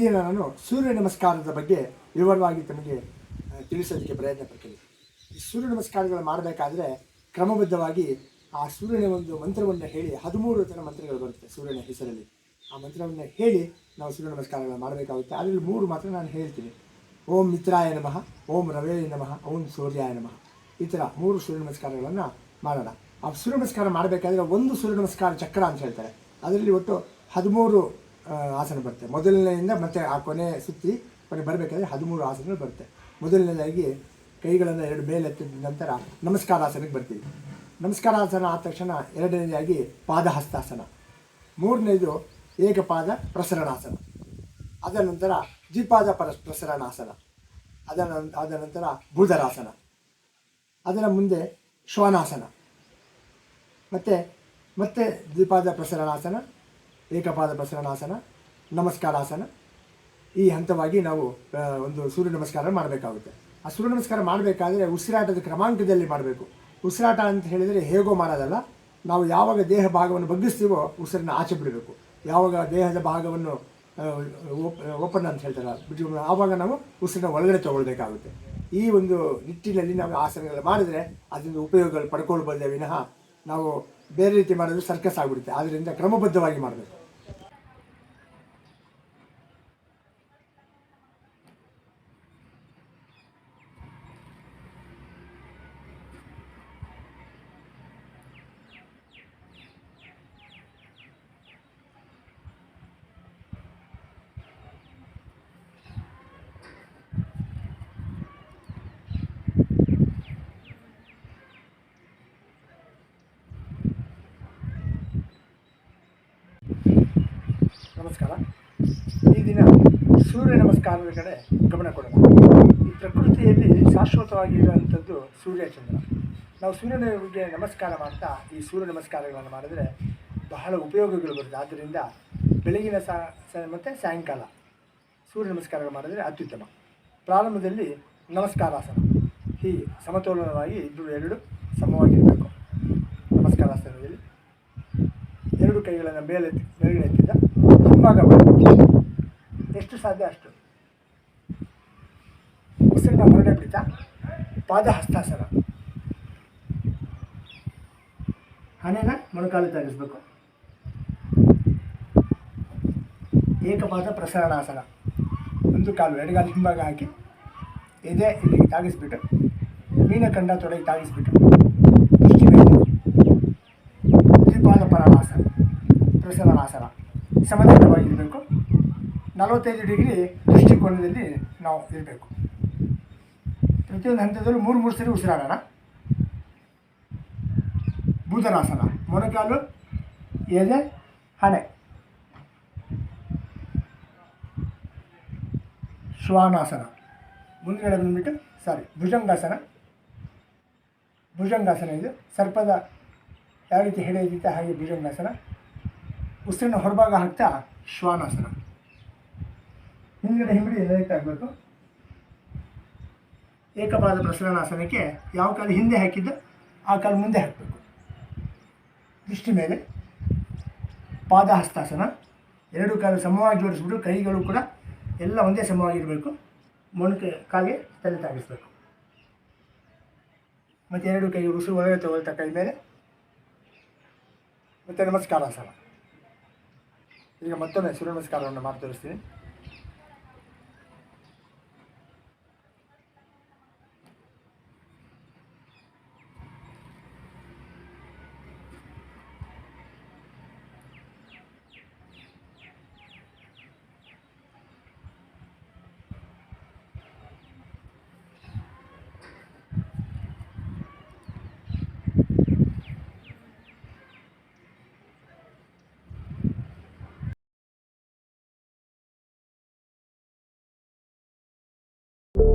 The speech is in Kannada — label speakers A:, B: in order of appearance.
A: ದಿನ ನಾನು ಸೂರ್ಯ ನಮಸ್ಕಾರದ ಬಗ್ಗೆ ವಿವರವಾಗಿ ತಮಗೆ ತಿಳಿಸೋದಕ್ಕೆ ಪ್ರಯತ್ನ ಪಡ್ತೀನಿ. ಈ ಸೂರ್ಯ ನಮಸ್ಕಾರಗಳು ಮಾಡಬೇಕಾದ್ರೆ ಕ್ರಮಬದ್ಧವಾಗಿ ಆ ಸೂರ್ಯನ ಒಂದು ಮಂತ್ರವನ್ನು ಹೇಳಿ, ಹದಿಮೂರು ಥರ ಮಂತ್ರಗಳು ಬರುತ್ತೆ ಸೂರ್ಯನ ಹೆಸರಲ್ಲಿ. ಆ ಮಂತ್ರವನ್ನು ಹೇಳಿ ನಾವು ಸೂರ್ಯ ನಮಸ್ಕಾರಗಳು ಮಾಡಬೇಕಾಗುತ್ತೆ. ಅದರಲ್ಲಿ ಮೂರು ಮಾತ್ರ ನಾನು ಹೇಳ್ತೀನಿ. ಓಂ ಮಿತ್ರಾಯ ನಮಃ, ಓಂ ರವೇ ನಮಃ, ಓಂ ಸೂರ್ಯಾಯ ನಮಃ. ಈ ಥರ ಮೂರು ಸೂರ್ಯ ನಮಸ್ಕಾರಗಳನ್ನು ಮಾಡೋಣ. ಆ ಸೂರ್ಯ ನಮಸ್ಕಾರ ಮಾಡಬೇಕಾದ್ರೆ ಒಂದು ಸೂರ್ಯ ನಮಸ್ಕಾರ ಚಕ್ರ ಅಂತ ಹೇಳ್ತಾರೆ. ಅದರಲ್ಲಿ ಒಟ್ಟು ಹದಿಮೂರು ಆಸನ ಬರುತ್ತೆ. ಮೊದಲನೆಯಿಂದ ಮತ್ತೆ ಆ ಕೊನೆ ಸುತ್ತಿ ಕೊನೆ ಬರಬೇಕಾದ್ರೆ ಹದಿಮೂರು ಆಸನಗಳು ಬರುತ್ತೆ. ಮೊದಲನೇದಾಗಿ ಕೈಗಳನ್ನು ಎರಡು ಮೇಲೆತ್ತಿದ ನಂತರ ನಮಸ್ಕಾರ ಆಸನಕ್ಕೆ ಬರ್ತೀವಿ. ನಮಸ್ಕಾರ ಆಸನ ಆದ ತಕ್ಷಣ ಎರಡನೇದಾಗಿ ಪಾದಹಸ್ತಾಸನ. ಮೂರನೇದು ಏಕಪಾದ ಪ್ರಸರಣಾಸನ. ಅದರ ನಂತರ ದ್ವಿಪಾದ ಪರ ಪ್ರಸರಣಾಸನ. ಅದರ ಅದ ನಂತರ ಭೂಧರಾಸನ ಅದರ ಮುಂದೆ ಶ್ವಾನಾಸನ. ಮತ್ತು, ಮತ್ತೆ ದ್ವಿಪಾದ ಪ್ರಸರಣಾಸನ ಏಕಪಾದ ಪ್ರಸರಣಾಸನ ನಮಸ್ಕಾರಾಸನ ಈ ಹಂತವಾಗಿ ನಾವು ಒಂದು ಸೂರ್ಯ ನಮಸ್ಕಾರ ಮಾಡಬೇಕಾಗುತ್ತೆ. ಆ ಸೂರ್ಯ ನಮಸ್ಕಾರ ಮಾಡಬೇಕಾದ್ರೆ ಉಸಿರಾಟದ ಕ್ರಮಾಂಕದಲ್ಲಿ ಮಾಡಬೇಕು. ಉಸಿರಾಟ ಅಂತ ಹೇಳಿದರೆ ಹೇಗೋ ಮಾಡೋದಲ್ಲ, ನಾವು ಯಾವಾಗ ದೇಹ ಭಾಗವನ್ನು ಬಗ್ಗಿಸ್ತೀವೋ ಉಸಿರನ್ನ ಆಚೆ ಬಿಡಬೇಕು. ಯಾವಾಗ ದೇಹದ ಭಾಗವನ್ನು ಓಪನ್ ಅಂತ ಹೇಳ್ತಾರಲ್ಲ ಬಿಟ್ಟು ಆವಾಗ ನಾವು ಉಸಿರನ್ನ ಒಳಗಡೆ ತಗೊಳ್ಬೇಕಾಗುತ್ತೆ. ಈ ಒಂದು ನಿಟ್ಟಿನಲ್ಲಿ ನಾವು ಆಸನಗಳು ಮಾಡಿದರೆ ಅದರಿಂದ ಉಪಯೋಗಗಳು ಪಡ್ಕೊಳ್ಬೋದೇ ವಿನಃ ನಾವು ಬೇರೆ ರೀತಿ ಮಾಡಿದ್ರೆ ಸರ್ಕಸ್ ಆಗಿಬಿಡುತ್ತೆ. ಆದ್ದರಿಂದ ಕ್ರಮಬದ್ಧವಾಗಿ ಮಾಡಬೇಕು. ನಮಸ್ಕಾರ. ಈ ದಿನ ಸೂರ್ಯ ನಮಸ್ಕಾರದ ಕಡೆ ಗಮನ ಕೊಡೋಣ. ಈ ಪ್ರಕೃತಿಯಲ್ಲಿ ಶಾಶ್ವತವಾಗಿರುವಂಥದ್ದು ಸೂರ್ಯ ಚಂದ್ರ. ನಾವು ಸೂರ್ಯನಿಗೆ ನಮಸ್ಕಾರ ಮಾಡ್ತಾ ಈ ಸೂರ್ಯ ನಮಸ್ಕಾರಗಳನ್ನು ಮಾಡಿದ್ರೆ ಬಹಳ ಉಪಯೋಗಗಳು ಬರುತ್ತೆ. ಆದ್ದರಿಂದ ಬೆಳಗಿನ ಸಾ ಮತ್ತು ಸಾಯಂಕಾಲ ಸೂರ್ಯ ನಮಸ್ಕಾರಗಳು ಮಾಡಿದರೆ ಅತ್ಯುತ್ತಮ. ಪ್ರಾರಂಭದಲ್ಲಿ ನಮಸ್ಕಾರಾಸನ. ಈ ಸಮತೋಲನವಾಗಿ ಇಬ್ಬರು ಎರಡು ಸಮವಾಗಿರಬೇಕು. ನಮಸ್ಕಾರಾಸನದಲ್ಲಿ ಎರಡು ಕೈಗಳನ್ನು ಮೇಲೆ ಹಿಂಭಾಗ ಎಷ್ಟು ಸಾಧ್ಯ ಅಷ್ಟು? ಉಸಿರಿನ ಬಿಟ್ಟ ಪಾದ ಹಸ್ತಾಸನ ಹಣೆನ ಮೊಣಕಾಲು ತಾಗಿಸ್ಬೇಕು ಏಕಪಾದ ಪ್ರಸರಣಾಸನ. ಒಂದು ಕಾಲು ಎಡಗಾಲು ಹಿಂಭಾಗ ಹಾಕಿ ಎದೆ ಇಲ್ಲಿಗೆ ತಾಗಿಸ್ಬಿಟ್ಟು ಮೀನಖಂಡ ತೊಡೆಗೆ ತಾಗಿಸ್ಬಿಟ್ಟು ದ್ವಿಪಾದ ಪರಾಣಾಸನ ಪ್ರಸರಣಾಸನ. ಸಮತಟ್ಟವಾಗಿರಬೇಕು ನಲವತ್ತೈದು ಡಿಗ್ರಿ ದೃಷ್ಟಿಕೋನದಲ್ಲಿ ನಾವು ಇರಬೇಕು. ಪ್ರತಿಯೊಂದು ಹಂತದಲ್ಲೂ ಮೂರು ಮೂರು ಸರಿ ಉಸಿರಾಡೋಣ. ಭೂತನಾಸನ ಮೊಣಕಾಲು, ಎದೆ, ಹಣೆ. ಶ್ವಾನಾಸನ. ಮುಂದಿನ ಬಂದುಬಿಟ್ಟು ಸಾರಿ, ಭುಜಂಗಾಸನ. ಭುಜಂಗಾಸನ ಇದು. ಸರ್ಪದ ಯಾವ ರೀತಿ ಹೆಡೆ ಹಾಗೆ ಭುಜಂಗಾಸನ. ಉಸಿರನ್ನ ಹೊರಭಾಗ ಹಾಕ್ತಾ ಶ್ವಾನಾಸನ. ಹಿಂದ್ಗಡೆ ಹಿಂಬಡಿ ಎಲೆಕ್ಟ್ ಆಗಬೇಕು ಏಕಪಾದ ಪ್ರಸರಣಾಸನಕ್ಕೆ ಯಾವ ಕಾಲು ಹಿಂದೆ ಹಾಕಿದ್ದು ಆ ಕಾಲು ಮುಂದೆ ಹಾಕಬೇಕು. ದೃಷ್ಟಿ ಮೇಲೆ. ಪಾದ ಹಸ್ತಾಸನ ಎರಡು ಕಾಲು ಸಮವಾಗಿ ಜೋಡಿಸ್ಬಿಟ್ಟು ಕೈಗಳು ಕೂಡ ಎಲ್ಲ ಒಂದೇ ಸಮವಾಗಿರಬೇಕು. ಮೊಣಕೆ ಕಾಲಿಗೆ ತಲೆ ತಾಗಿಸ್ಬೇಕು. ಮತ್ತು ಎರಡು ಕೈ ಉಸಿರು ಒಳಗೆ ತಗೊಳ್ತಾ ಕೈ ಮೇಲೆ. ಮತ್ತು ನಮಸ್ಕಾರಾಸನ. ಈಗ ಮತ್ತೊಮ್ಮೆ ಸೂರ್ಯ ನಮಸ್ಕಾರವನ್ನು ಮಾಡಿ ತೋರಿಸ್ತೀನಿ